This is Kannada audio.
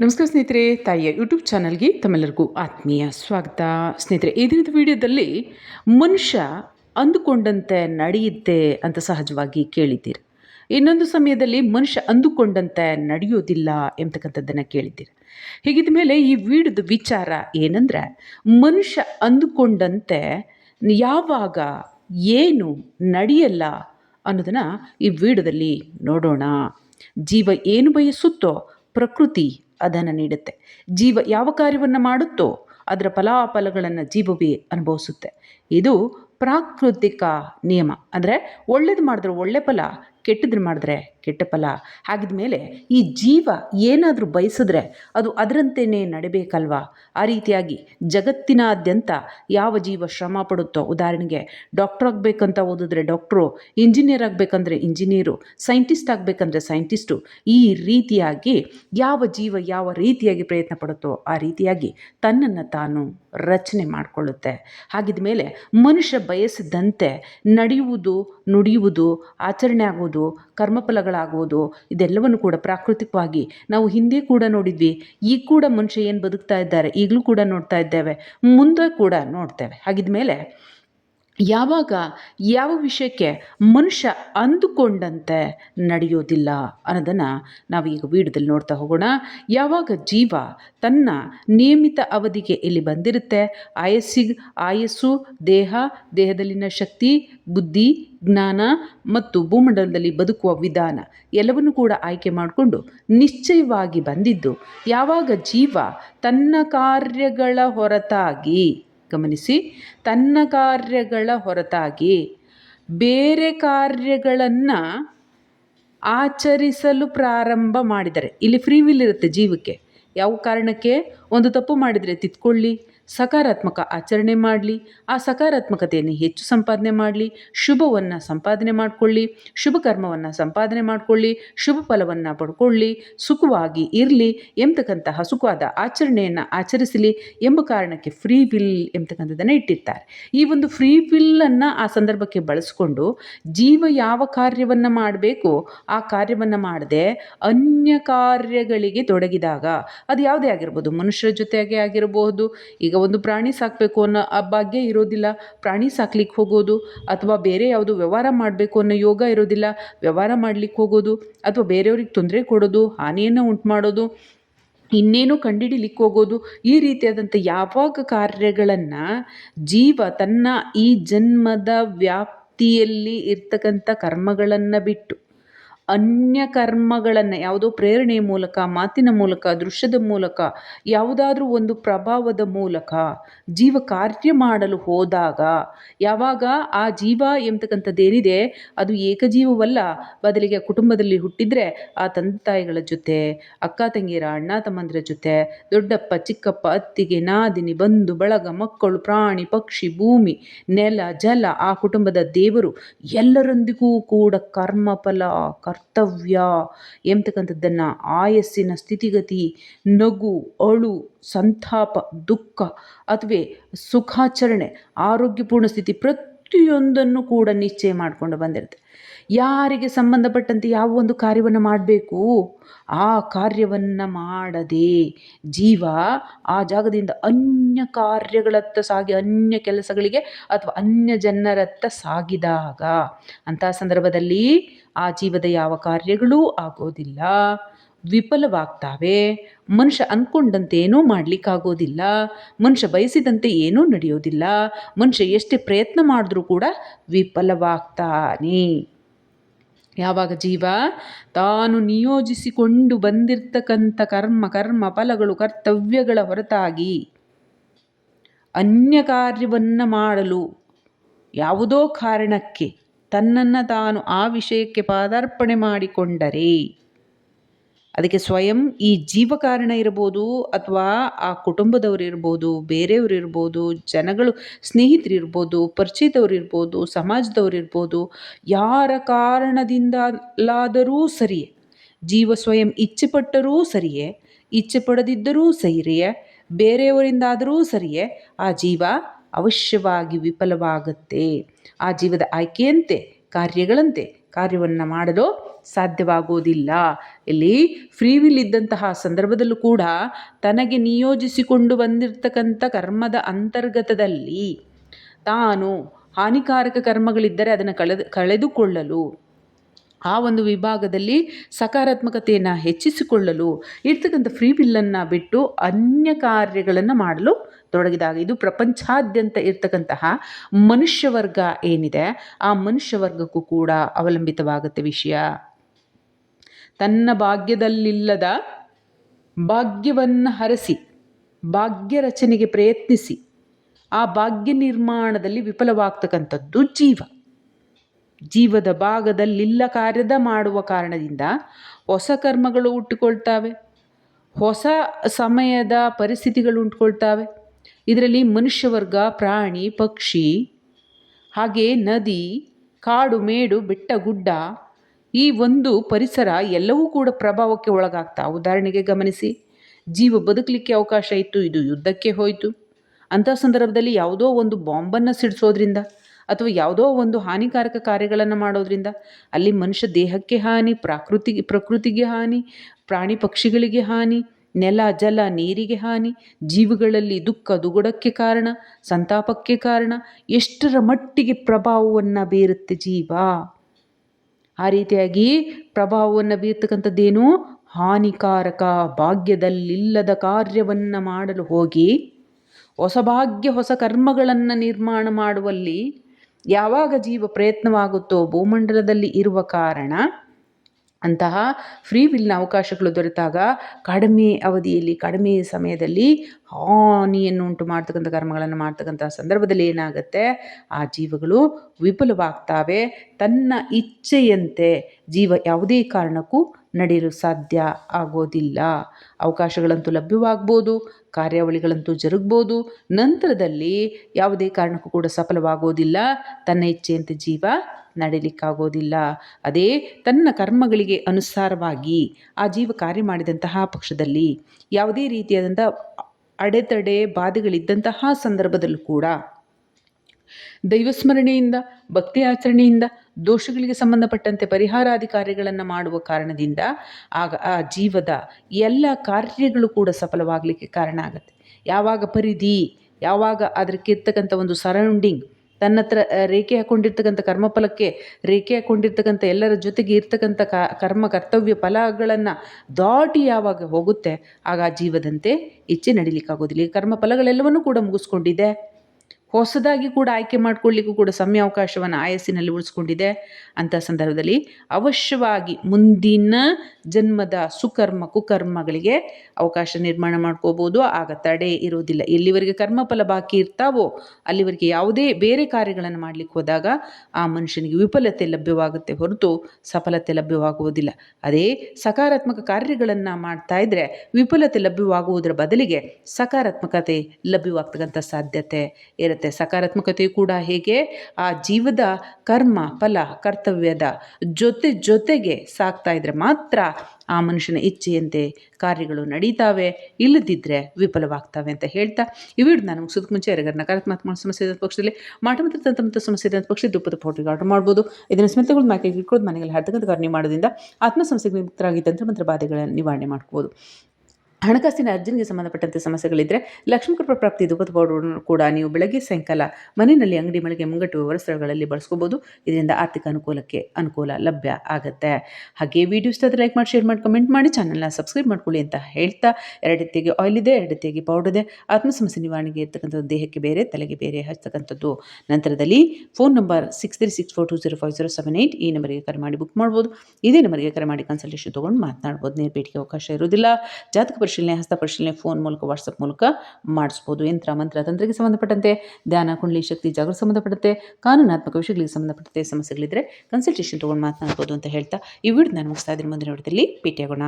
ನಮಸ್ಕಾರ ಸ್ನೇಹಿತರೆ, ತಾಯಿಯ ಯೂಟ್ಯೂಬ್ ಚಾನಲ್ಗೆ ತಮ್ಮೆಲ್ಲರಿಗೂ ಆತ್ಮೀಯ ಸ್ವಾಗತ. ಸ್ನೇಹಿತರೆ, ಈ ದಿನದ ವಿಡಿಯೋದಲ್ಲಿ ಮನುಷ್ಯ ಅಂದುಕೊಂಡಂತೆ ನಡೆಯುತ್ತೆ ಅಂತ ಸಹಜವಾಗಿ ಕೇಳಿದ್ದೀರಿ. ಇನ್ನೊಂದು ಸಮಯದಲ್ಲಿ ಮನುಷ್ಯ ಅಂದುಕೊಂಡಂತೆ ನಡೆಯೋದಿಲ್ಲ ಎಂಬತಕ್ಕಂಥದ್ದನ್ನು ಕೇಳಿದ್ದೀರಿ. ಹೀಗಿದ ಮೇಲೆ ಈ ವಿಡಿಯೋದ ವಿಚಾರ ಏನಂದರೆ, ಮನುಷ್ಯ ಅಂದುಕೊಂಡಂತೆ ಯಾವಾಗ ಏನು ನಡೆಯಲ್ಲ ಅನ್ನೋದನ್ನು ಈ ವಿಡಿಯೋದಲ್ಲಿ ನೋಡೋಣ. ಜೀವ ಏನು ಬಯಸುತ್ತೋ ಪ್ರಕೃತಿ ಅದನ್ನು ನೀಡುತ್ತೆ. ಜೀವ ಯಾವ ಕಾರ್ಯವನ್ನು ಮಾಡುತ್ತೋ ಅದರ ಫಲಾಫಲಗಳನ್ನು ಜೀವವೇ ಅನುಭವಿಸುತ್ತೆ. ಇದು ಪ್ರಾಕೃತಿಕ ನಿಯಮ. ಅಂದರೆ ಒಳ್ಳೇದು ಮಾಡಿದ್ರೆ ಒಳ್ಳೆ ಫಲ, ಕೆಟ್ಟದ್ದು ಮಾಡಿದ್ರೆ ಕೆಟ್ಟ ಫಲ. ಹಾಗಿದ ಮೇಲೆ ಈ ಜೀವ ಏನಾದರೂ ಬಯಸಿದ್ರೆ ಅದು ಅದರಂತೆಯೇ ನಡಬೇಕಲ್ವಾ? ಆ ರೀತಿಯಾಗಿ ಜಗತ್ತಿನಾದ್ಯಂತ ಯಾವ ಜೀವ ಶ್ರಮ ಪಡುತ್ತೋ? ಉದಾಹರಣೆಗೆ ಡಾಕ್ಟರ್ ಆಗಬೇಕಂತ ಓದಿದ್ರೆ ಡಾಕ್ಟ್ರು, ಇಂಜಿನಿಯರ್ ಆಗಬೇಕಂದ್ರೆ ಇಂಜಿನಿಯರು, ಸೈಂಟಿಸ್ಟ್ ಆಗಬೇಕಂದ್ರೆ ಸೈಂಟಿಸ್ಟು, ಈ ರೀತಿಯಾಗಿ ಯಾವ ಜೀವ ಯಾವ ರೀತಿಯಾಗಿ ಪ್ರಯತ್ನ ಪಡುತ್ತೋ ಆ ರೀತಿಯಾಗಿ ತನ್ನನ್ನು ತಾನು ರಚನೆ ಮಾಡಿಕೊಳ್ಳುತ್ತೆ. ಹಾಗಿದ ಮೇಲೆ ಮನುಷ್ಯ ಬಯಸಿದಂತೆ ನಡೆಯುವುದು, ನುಡಿಯುವುದು, ಆಚರಣೆ ಆಗುವುದು ಕರ್ಮಫಲಗಳಾಗುವುದು, ಇದೆಲ್ಲವನ್ನು ಕೂಡ ಪ್ರಾಕೃತಿಕವಾಗಿ ನಾವು ಹಿಂದೆ ಕೂಡ ನೋಡಿದ್ವಿ ಈಗ ಕೂಡ ಮನುಷ್ಯ ಏನು ಬದುಕ್ತಾ ಇದ್ದಾರೆ ಈಗಲೂ ಕೂಡ ನೋಡ್ತಾ ಇದ್ದೇವೆ, ಮುಂದೆ ಕೂಡ ನೋಡ್ತೇವೆ. ಹಾಗಿದ ಮೇಲೆ ಯಾವಾಗ ಯಾವ ವಿಷಯಕ್ಕೆ ಮನುಷ್ಯ ಅಂದುಕೊಂಡಂತೆ ನಡೆಯೋದಿಲ್ಲ ಅನ್ನೋದನ್ನು ನಾವೀಗ ವೀಡಿಯೋದಲ್ಲಿ ನೋಡ್ತಾ ಹೋಗೋಣ. ಯಾವಾಗ ಜೀವ ತನ್ನ ನಿಯಮಿತ ಅವಧಿಗೆ ಇಲ್ಲಿ ಬಂದಿರುತ್ತೆ? ಆಯಸ್ಸಿಗೆ, ಆಯಸ್ಸು, ದೇಹ, ದೇಹದಲ್ಲಿನ ಶಕ್ತಿ, ಬುದ್ಧಿ, ಜ್ಞಾನ ಮತ್ತು ಭೂಮಂಡಲದಲ್ಲಿ ಬದುಕುವ ವಿಧಾನ ಎಲ್ಲವನ್ನು ಕೂಡ ಆಯ್ಕೆ ಮಾಡಿಕೊಂಡು ನಿಶ್ಚಯವಾಗಿ ಬಂದಿದ್ದು ಯಾವಾಗ ಜೀವ ತನ್ನ ಕಾರ್ಯಗಳ ಹೊರತಾಗಿ ಗಮನಿಸಿ. ತನ್ನ ಕಾರ್ಯಗಳ ಹೊರತಾಗಿ ಬೇರೆ ಕಾರ್ಯಗಳನ್ನು ಆಚರಿಸಲು ಪ್ರಾರಂಭ ಮಾಡಿದರೆ. ಇಲ್ಲಿ ಫ್ರೀ ವಿಲ್ ಇರುತ್ತೆ ಜೀವಕ್ಕೆ. ಯಾವ ಕಾರಣಕ್ಕೆ? ಒಂದು ತಪ್ಪು ಮಾಡಿದರೆ ತಿದ್ಕೊಳ್ಳಿ. ಸಕಾರಾತ್ಮಕ ಆಚರಣೆ ಮಾಡಲಿ, ಆ ಸಕಾರಾತ್ಮಕತೆಯನ್ನು ಹೆಚ್ಚು ಸಂಪಾದನೆ ಮಾಡಲಿ, ಶುಭವನ್ನು ಸಂಪಾದನೆ ಮಾಡಿಕೊಳ್ಳಿ ಶುಭ ಕರ್ಮವನ್ನು ಸಂಪಾದನೆ ಮಾಡಿಕೊಳ್ಳಿ, ಶುಭ ಫಲವನ್ನು ಪಡ್ಕೊಳ್ಳಿ, ಸುಖವಾಗಿ ಇರಲಿ, ಎಂಬತಕ್ಕಂತಹ ಸುಖವಾದ ಆಚರಣೆಯನ್ನು ಆಚರಿಸಲಿ ಎಂಬ ಕಾರಣಕ್ಕೆ ಫ್ರೀ ವಿಲ್ ಎಂಬತಕ್ಕಂಥದ್ದನ್ನು ಇಟ್ಟಿರ್ತಾರೆ. ಈ ಒಂದು ಫ್ರೀ ವಿಲ್ಲನ್ನು ಆ ಸಂದರ್ಭಕ್ಕೆ ಬಳಸಿಕೊಂಡು ಜೀವ ಯಾವ ಕಾರ್ಯವನ್ನು ಮಾಡಬೇಕು ಆ ಕಾರ್ಯವನ್ನು ಮಾಡದೆ ಅನ್ಯ ಕಾರ್ಯಗಳಿಗೆ ತೊಡಗಿದಾಗ, ಅದು ಯಾವುದೇ ಆಗಿರ್ಬೋದು, ಮನುಷ್ಯರ ಜೊತೆಗೆ ಆಗಿರಬಹುದು ಈಗ ಒಂದು ಪ್ರಾಣಿ ಸಾಕಬೇಕು ಅನ್ನೋ ಆ ಭಾಗ್ಯ ಇರೋದಿಲ್ಲ. ಪ್ರಾಣಿ ಸಾಕ್ಲಿಕ್ಕೆ ಹೋಗೋದು ಅಥವಾ ಬೇರೆ ಯಾವುದು ವ್ಯವಹಾರ ಮಾಡಬೇಕು ಅನ್ನೋ ಯೋಗ ಇರೋದಿಲ್ಲ. ವ್ಯವಹಾರ ಮಾಡ್ಲಿಕ್ಕೆ ಹೋಗೋದು ಅಥವಾ ಬೇರೆಯವ್ರಿಗೆ ತೊಂದರೆ ಕೊಡೋದು, ಹಾನಿಯನ್ನು ಉಂಟು ಮಾಡೋದು ಇನ್ನೇನು ಕಂಡಿಡಿಲಿಕ್ಕೆ ಹೋಗೋದು, ಈ ರೀತಿಯಾದಂಥ ಯಾವಾಗ ಕಾರ್ಯಗಳನ್ನು ಜೀವ ತನ್ನ ಈ ಜನ್ಮದ ವ್ಯಾಪ್ತಿಯಲ್ಲಿ ಇರ್ತಕ್ಕಂಥ ಕರ್ಮಗಳನ್ನು ಬಿಟ್ಟು ಅನ್ಯ ಕರ್ಮಗಳನ್ನು ಯಾವುದೋ ಪ್ರೇರಣೆಯ ಮೂಲಕ, ಮಾತಿನ ಮೂಲಕ, ದೃಶ್ಯದ ಮೂಲಕ, ಯಾವುದಾದ್ರೂ ಒಂದು ಪ್ರಭಾವದ ಮೂಲಕ ಜೀವ ಕಾರ್ಯ ಮಾಡಲು ಹೋದಾಗ, ಯಾವಾಗ ಆ ಜೀವ ಎಂಬತಕ್ಕಂಥದ್ದೇನಿದೆ ಅದು ಏಕಜೀವವಲ್ಲ, ಬದಲಿಗೆ ಕುಟುಂಬದಲ್ಲಿ ಹುಟ್ಟಿದರೆ ಆ ತಂದೆ ತಾಯಿಗಳ ಜೊತೆ, ಅಕ್ಕ ತಂಗಿಯರ, ಅಣ್ಣ ತಮ್ಮಂದಿರ ಜೊತೆ, ದೊಡ್ಡಪ್ಪ, ಚಿಕ್ಕಪ್ಪ, ಅತ್ತಿಗೆ, ನಾದಿನಿ, ಬಂಧು, ಬಳಗ, ಮಕ್ಕಳು, ಪ್ರಾಣಿ, ಪಕ್ಷಿ, ಭೂಮಿ, ನೆಲ, ಜಲ, ಆ ಕುಟುಂಬದ ದೇವರು ಎಲ್ಲರೊಂದಿಗೂ ಕೂಡ ಕರ್ಮಫಲ ಕರ್ತವ್ಯ ಎಂಬತಕ್ಕಂಥದ್ದನ್ನು, ಆಯಸ್ಸಿನ ಸ್ಥಿತಿಗತಿ, ನಗು, ಅಳು, ಸಂತಾಪ, ದುಃಖ ಅಥವಾ ಸುಖಾಚರಣೆ, ಆರೋಗ್ಯಪೂರ್ಣ ಸ್ಥಿತಿ ಪ್ರತಿಯೊಂದನ್ನು ಕೂಡ ನಿಶ್ಚಯ ಮಾಡಿಕೊಂಡು ಬಂದಿರುತ್ತೆ. ಯಾರಿಗೆ ಸಂಬಂಧಪಟ್ಟಂತೆ ಯಾವ ಒಂದು ಕಾರ್ಯವನ್ನು ಮಾಡಬೇಕು? ಆ ಕಾರ್ಯವನ್ನು ಮಾಡದೆ ಜೀವ ಆ ಜಾಗದಿಂದ ಅನ್ಯ ಕಾರ್ಯಗಳತ್ತ ಸಾಗಿ, ಅನ್ಯ ಕೆಲಸಗಳಿಗೆ ಅಥವಾ ಅನ್ಯ ಜನರತ್ತ ಸಾಗಿದಾಗ ಅಂತಹ ಸಂದರ್ಭದಲ್ಲಿ ಆ ಜೀವದ ಯಾವ ಕಾರ್ಯಗಳೂ ಆಗೋದಿಲ್ಲ. ವಿಫಲವಾಗ್ತಾವೆ. ಮನುಷ್ಯ ಅಂದ್ಕೊಂಡಂತೆ ಏನೂ ಮಾಡಲಿಕ್ಕಾಗೋದಿಲ್ಲ. ಮನುಷ್ಯ ಬಯಸಿದಂತೆ ಏನೂ ನಡೆಯೋದಿಲ್ಲ. ಮನುಷ್ಯ ಎಷ್ಟೇ ಪ್ರಯತ್ನ ಮಾಡಿದ್ರೂ ಕೂಡ ವಿಫಲವಾಗ್ತಾನೆ. ಯಾವಾಗ ಜೀವ? ತಾನು ನಿಯೋಜಿಸಿಕೊಂಡು ಬಂದಿರತಕ್ಕಂಥ ಕರ್ಮ ಕರ್ಮ ಫಲಗಳು, ಕರ್ತವ್ಯಗಳ ಹೊರತಾಗಿ ಅನ್ಯ ಕಾರ್ಯವನ್ನು ಮಾಡಲು ಯಾವುದೋ ಕಾರಣಕ್ಕೆ ತನ್ನನ್ನು ತಾನು ಆ ವಿಷಯಕ್ಕೆ ಪಾದಾರ್ಪಣೆ ಮಾಡಿಕೊಂಡರೆ ಅದಕ್ಕೆ ಸ್ವಯಂ ಈ ಜೀವ ಕಾರಣ ಇರ್ಬೋದು ಅಥವಾ ಆ ಕುಟುಂಬದವರು ಇರ್ಬೋದು, ಬೇರೆಯವರು ಇರ್ಬೋದು, ಜನಗಳು ಸ್ನೇಹಿತರಿರ್ಬೋದು ಪರಿಚಯದವ್ರು ಇರ್ಬೋದು, ಸಮಾಜದವ್ರು ಇರ್ಬೋದು, ಯಾರ ಕಾರಣದಿಂದಲಾದರೂ ಸರಿಯೇ. ಜೀವ ಸ್ವಯಂ ಇಚ್ಛೆಪಟ್ಟರೂ ಸರಿಯೇ ಇಚ್ಛೆ ಪಡೆದಿದ್ದರೂ ಸರಿಯೇ, ಬೇರೆಯವರಿಂದಾದರೂ ಸರಿಯೇ, ಆ ಜೀವ ಅವಶ್ಯವಾಗಿ ವಿಫಲವಾಗುತ್ತೆ. ಆ ಜೀವದ ಆಯ್ಕೆಯಂತೆ, ಕಾರ್ಯಗಳಂತೆ ಕಾರ್ಯವನ್ನು ಮಾಡಲು ಸಾಧ್ಯವಾಗುವುದಿಲ್ಲ. ಇಲ್ಲಿ ಫ್ರೀ ವಿಲ್ ಇದ್ದಂತಹ ಸಂದರ್ಭದಲ್ಲೂ ಕೂಡ ತನಗೆ ನಿಯೋಜಿಸಿಕೊಂಡು ಬಂದಿರತಕ್ಕಂಥ ಕರ್ಮದ ಅಂತರ್ಗತದಲ್ಲಿ ತಾನು ಹಾನಿಕಾರಕ ಕರ್ಮಗಳಿದ್ದರೆ ಅದನ್ನು ಕಳೆದು, ಕಳೆದುಕೊಳ್ಳಲು, ಆ ಒಂದು ವಿಭಾಗದಲ್ಲಿ ಸಕಾರಾತ್ಮಕತೆಯನ್ನು ಹೆಚ್ಚಿಸಿಕೊಳ್ಳಲು ಇರ್ತಕ್ಕಂಥ ಫ್ರೀ ವಿಲ್ಲನ್ನು ಬಿಟ್ಟು ಅನ್ಯ ಕಾರ್ಯಗಳನ್ನು ಮಾಡಲು ತೊಡಗಿದಾಗ ಇದು ಪ್ರಪಂಚಾದ್ಯಂತ ಇರ್ತಕ್ಕಂತಹ ಮನುಷ್ಯ ವರ್ಗ ಏನಿದೆ, ಆ ಮನುಷ್ಯ ವರ್ಗಕ್ಕೂ ಕೂಡ ಅವಲಂಬಿತವಾಗುತ್ತೆ ವಿಷಯ. ತನ್ನ ಭಾಗ್ಯದಲ್ಲಿಲ್ಲದ ಭಾಗ್ಯವನ್ನು ಹರಸಿ, ಭಾಗ್ಯ ರಚನೆಗೆ ಪ್ರಯತ್ನಿಸಿ, ಆ ಭಾಗ್ಯ ನಿರ್ಮಾಣದಲ್ಲಿ ವಿಫಲವಾಗ್ತಕ್ಕಂಥದ್ದು ಜೀವ. ಜೀವದ ಭಾಗದಲ್ಲಿಲ್ಲ ಕಾರ್ಯದ ಮಾಡುವ ಕಾರಣದಿಂದ ಹೊಸ ಕರ್ಮಗಳು ಹುಟ್ಟಿಕೊಳ್ತಾವೆ, ಹೊಸ ಸಮಯದ ಪರಿಸ್ಥಿತಿಗಳು ಉಂಟುಕೊಳ್ತಾವೆ. ಇದರಲ್ಲಿ ಮನುಷ್ಯ ವರ್ಗ ಪ್ರಾಣಿ, ಪಕ್ಷಿ, ಹಾಗೆ ನದಿ, ಕಾಡು, ಮೇಡು, ಬೆಟ್ಟ, ಗುಡ್ಡ ಈ ಒಂದು ಪರಿಸರ ಎಲ್ಲವೂ ಕೂಡ ಪ್ರಭಾವಕ್ಕೆ ಒಳಗಾಗ್ತಾ. ಉದಾಹರಣೆಗೆ ಗಮನಿಸಿ, ಜೀವ ಬದುಕಲಿಕ್ಕೆ ಅವಕಾಶ ಇತ್ತು, ಇದು ಯುದ್ಧಕ್ಕೆ ಹೋಯಿತು. ಅಂಥ ಸಂದರ್ಭದಲ್ಲಿ ಯಾವುದೋ ಒಂದು ಬಾಂಬನ್ನು ಸಿಡಿಸೋದ್ರಿಂದ ಅಥವಾ ಯಾವುದೋ ಒಂದು ಹಾನಿಕಾರಕ ಕಾರ್ಯಗಳನ್ನು ಮಾಡೋದ್ರಿಂದ ಅಲ್ಲಿ ಮನುಷ್ಯ ದೇಹಕ್ಕೆ ಹಾನಿ, ಪ್ರಾಕೃತಿ, ಪ್ರಕೃತಿಗೆ ಹಾನಿ, ಪ್ರಾಣಿ ಪಕ್ಷಿಗಳಿಗೆ ಹಾನಿ, ನೆಲ, ಜಲ, ನೀರಿಗೆ ಹಾನಿ, ಜೀವಿಗಳಲ್ಲಿ ದುಃಖ, ದುಗುಡಕ್ಕೆ ಕಾರಣ, ಸಂತಾಪಕ್ಕೆ ಕಾರಣ, ಎಷ್ಟರ ಮಟ್ಟಿಗೆ ಪ್ರಭಾವವನ್ನು ಬೀರುತ್ತೆ ಜೀವ? ಆ ರೀತಿಯಾಗಿ ಪ್ರಭಾವವನ್ನು ಬೀರ್ತಕ್ಕಂಥದ್ದೇನು? ಹಾನಿಕಾರಕ ಭಾಗ್ಯದಲ್ಲಿಲ್ಲದ ಕಾರ್ಯವನ್ನು ಮಾಡಲು ಹೋಗಿ ಹೊಸ ಭಾಗ್ಯ, ಹೊಸ ಕರ್ಮಗಳನ್ನು ನಿರ್ಮಾಣ ಮಾಡುವಲ್ಲಿ ಯಾವಾಗ ಜೀವ ಪ್ರಯತ್ನವಾಗುತ್ತೋ ಭೂಮಂಡಲದಲ್ಲಿ ಇರುವ ಕಾರಣ ಅಂತಹ ಫ್ರೀ ವಿಲ್ನ ಅವಕಾಶಗಳು ದೊರೆತಾಗ ಕಡಿಮೆ ಅವಧಿಯಲ್ಲಿ, ಕಡಿಮೆ ಸಮಯದಲ್ಲಿ ಹಾನಿಯನ್ನು ಉಂಟು ಮಾಡ್ತಕ್ಕಂಥ ಕರ್ಮಗಳನ್ನು ಮಾಡ್ತಕ್ಕಂಥ ಸಂದರ್ಭದಲ್ಲಿ ಏನಾಗುತ್ತೆ? ಆ ಜೀವಗಳು ವಿಫಲವಾಗ್ತವೆ. ತನ್ನ ಇಚ್ಛೆಯಂತೆ ಜೀವ ಯಾವುದೇ ಕಾರಣಕ್ಕೂ ನಡೆಯಲು ಸಾಧ್ಯ ಆಗೋದಿಲ್ಲ. ಅವಕಾಶಗಳಂತೂ ಲಭ್ಯವಾಗ್ಬೋದು, ಕಾರ್ಯಾವಳಿಗಳಂತೂ ಜರುಗ್ಬೋದು. ನಂತರದಲ್ಲಿ ಯಾವುದೇ ಕಾರಣಕ್ಕೂ ಕೂಡ ಸಫಲವಾಗೋದಿಲ್ಲ. ತನ್ನ ಇಚ್ಛೆಯಂತೆ ಜೀವ ನಡೀಲಿಕ್ಕಾಗೋದಿಲ್ಲ. ಅದೇ ತನ್ನ ಕರ್ಮಗಳಿಗೆ ಅನುಸಾರವಾಗಿ ಆ ಜೀವ ಕಾರ್ಯ ಮಾಡಿದಂತಹ ಪಕ್ಷದಲ್ಲಿ ಯಾವುದೇ ರೀತಿಯಾದಂಥ ಅಡೆತಡೆ ಬಾಧೆಗಳಿದ್ದಂತಹ ಸಂದರ್ಭದಲ್ಲೂ ಕೂಡ ದೈವಸ್ಮರಣೆಯಿಂದ ಭಕ್ತಿ ಆಚರಣೆಯಿಂದ, ದೋಷಗಳಿಗೆ ಸಂಬಂಧಪಟ್ಟಂತೆ ಪರಿಹಾರಾದಿ ಕಾರ್ಯಗಳನ್ನು ಮಾಡುವ ಕಾರಣದಿಂದ ಆಗ ಆ ಜೀವದ ಎಲ್ಲ ಕಾರ್ಯಗಳು ಕೂಡ ಸಫಲವಾಗಲಿಕ್ಕೆ ಕಾರಣ ಆಗುತ್ತೆ. ಯಾವಾಗ ಪರಿಧಿ, ಯಾವಾಗ ಅದಕ್ಕೆ ಇರ್ತಕ್ಕಂಥ ಒಂದು ಸರೌಂಡಿಂಗ್ ತನ್ನ ಹತ್ರ ರೇಖೆ ಹಾಕ್ಕೊಂಡಿರ್ತಕ್ಕಂಥ ಕರ್ಮಫಲಕ್ಕೆ ರೇಖೆ ಹಾಕ್ಕೊಂಡಿರ್ತಕ್ಕಂಥ ಎಲ್ಲರ ಜೊತೆಗೆ ಇರ್ತಕ್ಕಂಥ ಕ, ಕರ್ಮ ಕರ್ತವ್ಯ ಫಲಗಳನ್ನು ದಾಟಿ ಯಾವಾಗ ಹೋಗುತ್ತೆ, ಆಗ ಆ ಜೀವದಂತೆ ಇಚ್ಛೆ ನಡಿಲಿಕ್ಕಾಗೋದಿಲ್ಲ. ಈ ಕರ್ಮ ಫಲಗಳೆಲ್ಲವನ್ನೂ ಕೂಡ ಮುಗಿಸ್ಕೊಂಡಿದೆ. ಹೊಸದಾಗಿ ಕೂಡ ಆಯ್ಕೆ ಮಾಡಿಕೊಳ್ಳಿಕ್ಕೂ ಕೂಡ ಸಮಯ ಅವಕಾಶವನ್ನು ಆಯಸ್ಸಿನಲ್ಲಿ ಉಳಿಸ್ಕೊಂಡಿದೆ. ಅಂತ ಸಂದರ್ಭದಲ್ಲಿ ಅವಶ್ಯವಾಗಿ ಮುಂದಿನ ಜನ್ಮದ ಸುಕರ್ಮ, ಕುಕರ್ಮಗಳಿಗೆ ಅವಕಾಶ ನಿರ್ಮಾಣ ಮಾಡ್ಕೋಬೋದು. ಆಗ ತಡೆ ಇರುವುದಿಲ್ಲ. ಎಲ್ಲಿವರೆಗೆ ಕರ್ಮಫಲ ಬಾಕಿ ಇರ್ತಾವೋ, ಅಲ್ಲಿವರೆಗೆ ಯಾವುದೇ ಬೇರೆ ಕಾರ್ಯಗಳನ್ನು ಮಾಡಲಿಕ್ಕೆ ಹೋದಾಗ ಆ ಮನುಷ್ಯನಿಗೆ ವಿಫಲತೆ ಲಭ್ಯವಾಗುತ್ತೆ ಹೊರತು ಸಫಲತೆ ಲಭ್ಯವಾಗುವುದಿಲ್ಲ. ಅದೇ ಸಕಾರಾತ್ಮಕ ಕಾರ್ಯಗಳನ್ನು ಮಾಡ್ತಾ ಇದ್ದರೆ ವಿಫಲತೆ ಲಭ್ಯವಾಗುವುದರ ಬದಲಿಗೆ ಸಕಾರಾತ್ಮಕತೆ ಲಭ್ಯವಾಗ್ತಕ್ಕಂಥ ಸಾಧ್ಯತೆ ಇರುತ್ತೆ. ಸಕಾರಾತ್ಮಕತೆಯು ಕೂಡ ಹೇಗೆ? ಆ ಜೀವದ ಕರ್ಮ, ಫಲ, ಕರ್ತವ್ಯದ ಜೊತೆ ಜೊತೆಗೆ ಸಾಕ್ತಾ ಇದ್ರೆ ಮಾತ್ರ ಆ ಮನುಷ್ಯನ ಇಚ್ಛೆಯಂತೆ ಕಾರ್ಯಗಳು ನಡೀತಾವೆ ಇಲ್ಲದಿದ್ದರೆ ವಿಫಲವಾಗ್ತವೆ ಅಂತ ಹೇಳ್ತಾ ಈ ನಾನು ಮುಗಿಸೋದಕ್ಕೆ ಮುಂಚೆ ಯಾರಿಗಾರ ನಕಾರಾತ್ಮಕ ಸಮಸ್ಯೆ ಪಕ್ಷದಲ್ಲಿ ಮಾಟ ಮತ್ತು ತಂತ್ರ ಸಮಸ್ಯೆ ಇದ್ದಂಥ ಪಕ್ಷದಲ್ಲಿ ದುಪ್ಪದ ಫೋಟೋಗೆ ಆರ್ಡರ್ ಮಾಡ್ಬೋದು. ಇದನ್ನು ಸ್ಮಿತಗಳು ಮಾಕೆ ಇಟ್ಕೊಳ್ಳೋದು ಮನೆಯಲ್ಲಿ ಹರ್ತಕ್ಕಂಥ ಕಾರ್ಯ ಮಾಡೋದ್ರಿಂದ ಆತ್ಮ ಸಮಸ್ಯೆಗೆ ಮುಕ್ತರಾಗಿ ತಂತ್ರ ಮಂತ್ರ ಬಾಧೆಗಳನ್ನು ನಿವಾರಣೆ ಮಾಡ್ಬೋದು. ಹಣಕಾಸಿನ ಅರ್ಜನೆಗೆ ಸಂಬಂಧಪಟ್ಟಂತೆ ಸಮಸ್ಯೆಗಳಿದ್ದರೆ ಲಕ್ಷ್ಮೀ ಕೃಪಾ ಪ್ರಾಪ್ತಿ ದುಃಖದ ಪೌಡರ್ ಕೂಡ ನೀವು ಬೆಳಗ್ಗೆ, ಸಾಯಂಕಾಲ ಮನೆಯಲ್ಲಿ ಅಂಗಡಿ ಮಳಿಗೆ ಮುಂಗಟ್ಟು ಸ್ಥಳಗಳಲ್ಲಿ ಬಳಸ್ಕೋಬೋದು. ಇದರಿಂದ ಆರ್ಥಿಕ ಅನುಕೂಲಕ್ಕೆ ಅನುಕೂಲ ಲಭ್ಯ ಆಗುತ್ತೆ. ಹಾಗೆ ವಿಡಿಯೋಸ್ ಇಷ್ಟ ಲೈಕ್ ಮಾಡಿ ಶೇರ್ ಮಾಡಿ ಕಮೆಂಟ್ ಮಾಡಿ ಚಾನಲ್ನ ಸಬ್ಸ್ಕ್ರೈಬ್ ಮಾಡ್ಕೊಳ್ಳಿ ಅಂತ ಹೇಳ್ತಾ ಎರಡು ಆಯಿಲ್ ಇದೆ, ಎರಡು ಪೌಡರ್ ಇದೆ. ಆತ್ಮ ಸಮಸ್ಯೆ ನಿವಾರಣೆಗೆ ಇರ್ತಕ್ಕಂಥದ್ದು ದೇಹಕ್ಕೆ ಬೇರೆ, ತಲೆಗೆ ಬೇರೆ ಹಚ್ಚತಕ್ಕಂಥದ್ದು. ನಂತರದಲ್ಲಿ phone number six three six four two zero five zero seven eight ಈ ನಂಬರಿಗೆ ಕರೆ ಮಾಡಿ ಬುಕ್ ಮಾಡ್ಬೋದು. ಇದೇ ನಂಬರಿಗೆ ಕರೆ ಮಾಡಿ ಕನ್ಸಲ್ಟೇಷನ್ ತೊಗೊಂಡು ಮಾತನಾಡ್ಬೋದು. ನೇರ ಭೇಟಿಗೆ ಅವಕಾಶ ಇರೋದಿಲ್ಲ ಜಾತಕ ಪರಿಶೀಲನೆ, ಹಸ್ತ ಪರಿಶೀಲನೆ, ಫೋನ್ ಮೂಲಕ, ವಾಟ್ಸಪ್ ಮೂಲಕ ಮಾಡಿಸ್ಬೋದು. ಯಂತ್ರ ಮಂತ್ರ? ತಂತ್ರಕ್ಕೆ ಸಂಬಂಧಪಟ್ಟಂತೆ ಧ್ಯಾನ, ಕುಂಡಲಿ, ಶಕ್ತಿ, ಜಾಗೃತಿ ಸಂಬಂಧಪಟ್ಟಂತೆ, ಕಾನೂನಾತ್ಮಕ ವಿಷಯಗಳಿಗೆ ಸಂಬಂಧಪಟ್ಟಂತೆ ಸಮಸ್ಯೆಗಳಿದ್ದರೆ ಕನ್ಸಲ್ಟೇಷನ್ ತೊಗೊಂಡು ಮಾತನಾಡ್ಬೋದು ಅಂತ ಹೇಳ್ತಾ ಈ ವಿಡಿಯೋ ನಾನು ಮುಗಿಸ್ತಾ ಇದ್ದೀನಿ. ಮುಂದಿನ ವಿಡಿಯೋದಲ್ಲಿ ಭೇಟಿಯಾಗೋಣ.